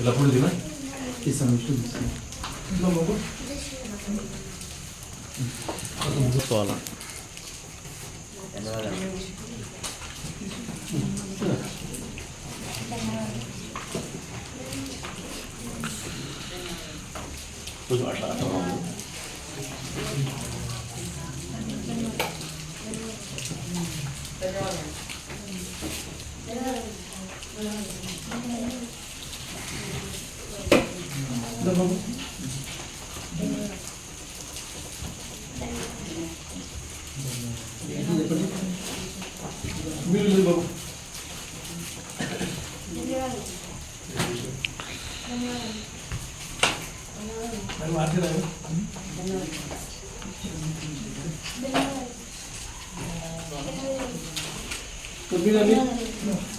ఇలా కూడా తినా తీస్తాను విష్ణు తీస్తాను చూసుకోవాలా కొంచెం అట్లా ডাক্তার বাবু Terima kasih.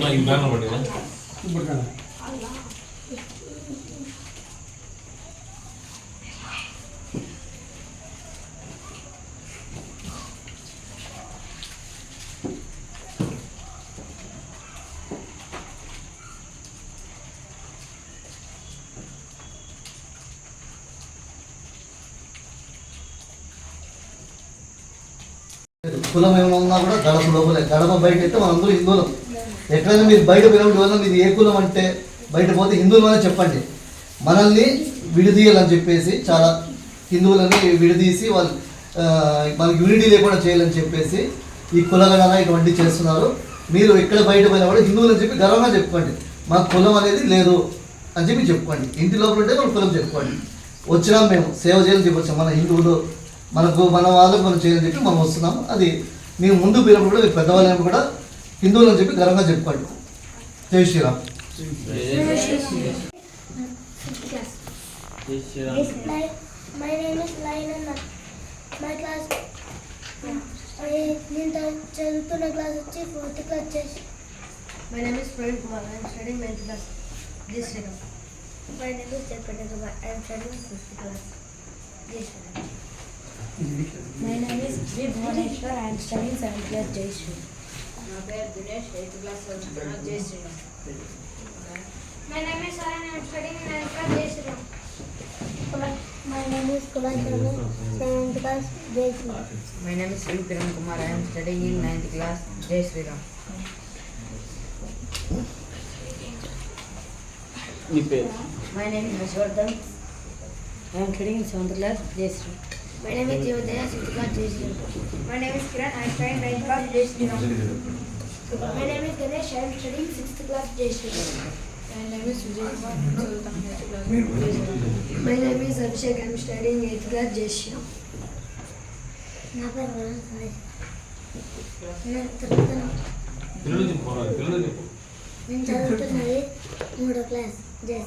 నా ఈ బ్యానర్ పట్టినా ఇప్పుడు కాదు కులం ఏమైనా ఉన్నా కూడా గడప లోపలే గడప బయట అయితే మనందరూ హిందువులం. ఎక్కడైనా మీరు బయట పోయినప్పుడు వల్ల మీది ఏ కులం అంటే బయట పోతే హిందువులనే చెప్పండి. మనల్ని విడదీయాలని చెప్పేసి చాలా హిందువులని విడదీసి వాళ్ళు మనకి యూనిటీ లేకుండా చేయాలని చెప్పేసి ఈ కులగణన ఇటువంటి చేస్తున్నారు. మీరు ఎక్కడ బయట పోయినా కూడా హిందువులు అని చెప్పి గర్వంగా చెప్పుకోండి. మాకు కులం అనేది లేదు అని చెప్పి చెప్పుకోండి. ఇంటి లోపల ఉంటే మన కులం చెప్పుకోండి. వచ్చినాం మేము. సేవ చేయాలని చెప్పొచ్చాం. మన హిందువులు మనకు మన వాళ్ళకు మనం చేయాలని చెప్పి మనం వస్తున్నాం అది మేము ముందు పోయినప్పుడు కూడా మీరు పెద్దవాళ్ళని కూడా హిందువులు అని చెప్పి గర్వంగా చెప్పుకోండి జై Sriram my, name is Lionel. My class, నేను చదువుతున్న క్లాస్ వచ్చి ఫోర్త్ క్లాస్ చేసి My name is Praveen Kumar. I am studying ninth class. This year. My name is చెప్పండి I am studying fifth class This year. My name is Sri Bhuvaneshwar. I am studying 7th class Jai Shri. My name is Dinesh. Eight class, Jaisri. My Saran. I am studying 9th class Jai Shri. My name is Kula Sharma, 7th class Jai Shri. My name is Vikram Kumar. I am studying in 9th class Jai Shri Ram. My name is Vishwardhan. I am studying in 7th class Jai Shri. Sixth class జై Shriram my name is Kiran I am studying ninth class జై Shriram my name is Ganesh I am studying sixth class జై Shriram my name is Vijay Kumar చదువుతాను my name is Abhishek I am studying eighth class జై శ్రీరామ్ నా పేరు. నేను చదువుతున్నా పిల్లలు చెప్పు పిల్లలు చెప్పు నేను చదువుతున్నది మూడో క్లాస్ జై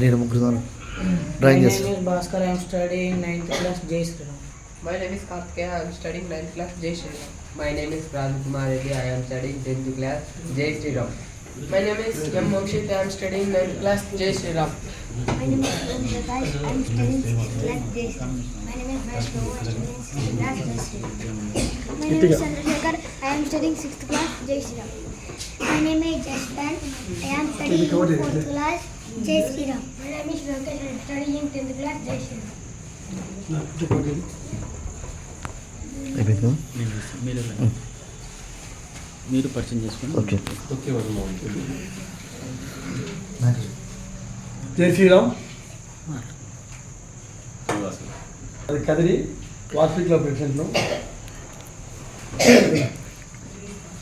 నేను ముగ్గురు డ్రాయింగ్ చేస్తాను. I am studying 9th class Jai Shri. My name is Karthikeya I am studying ninth class జై Shriram my name is Prant Kumar Reddy I am studying tenth class జై Shriram my name is M Mokshith I am studying ninth class జై Sriram My name is Prakash. I'm studying sixth class Jai Shri. My name is Vaishnav. I'm studying sixth class Jai Shri. My name is Chandrasekhar. I am studying sixth class Jai Shri. My name is Jaspan. I am studying fourth class Jai Shri. My name is Venkatesh. I am studying tenth class Jai Shri. అయిపోయిందా మీరు పరిచయం చేసుకోండి okay okay జై శ్రీరామ్. అది Kadiri club ప్రెసిడెంట్ను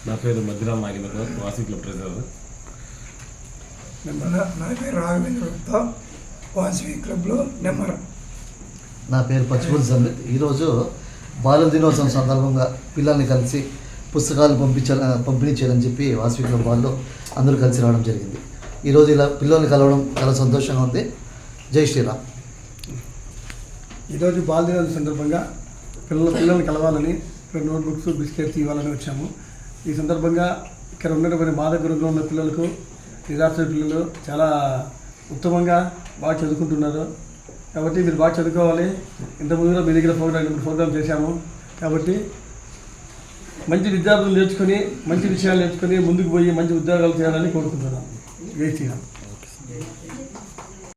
నా పేరు మధ్యరామ్ నాగేంద్ర వాసి club treasurer. నా నా పేరు రాఘవేంద్ర గుప్తా వాసవి క్లబ్లో నెంబర్. నా పేరు పచ్చిపూడి సంబిత్. ఈరోజు బాల దినోత్సవం సందర్భంగా పిల్లల్ని కలిసి పుస్తకాలు పంపించాల పంపిణీ చేయాలని చెప్పి వాసవి క్లబ్ వాళ్ళు అందరూ కలిసి రావడం జరిగింది. ఈరోజు ఇలా పిల్లల్ని కలవడం చాలా సంతోషంగా ఉంది. జై శ్రీరామ్. ఈరోజు బాలదిన సందర్భంగా పిల్లల పిల్లల్ని కలవాలని ఇక్కడ నోట్ బుక్స్ బిస్కెట్స్ ఇవ్వాలని వచ్చాము. ఈ సందర్భంగా ఇక్కడ ఉన్నటువంటి బాధ గురులో ఉన్న పిల్లలకు నిరాశ పిల్లలు చాలా ఉత్తమంగా బాగా చదువుకుంటున్నారు. కాబట్టి మీరు బాగా చదువుకోవాలి. ఇంతకుముందు మీ దగ్గర ప్రోగ్రామ్ ప్రోగ్రామ్ చేశాము. కాబట్టి మంచి విద్యార్థులు నేర్చుకొని మంచి విషయాలు నేర్చుకొని ముందుకు పోయి మంచి ఉద్యోగాలు చేయాలని కోరుకుంటున్నాను జై శ్రీరామ్.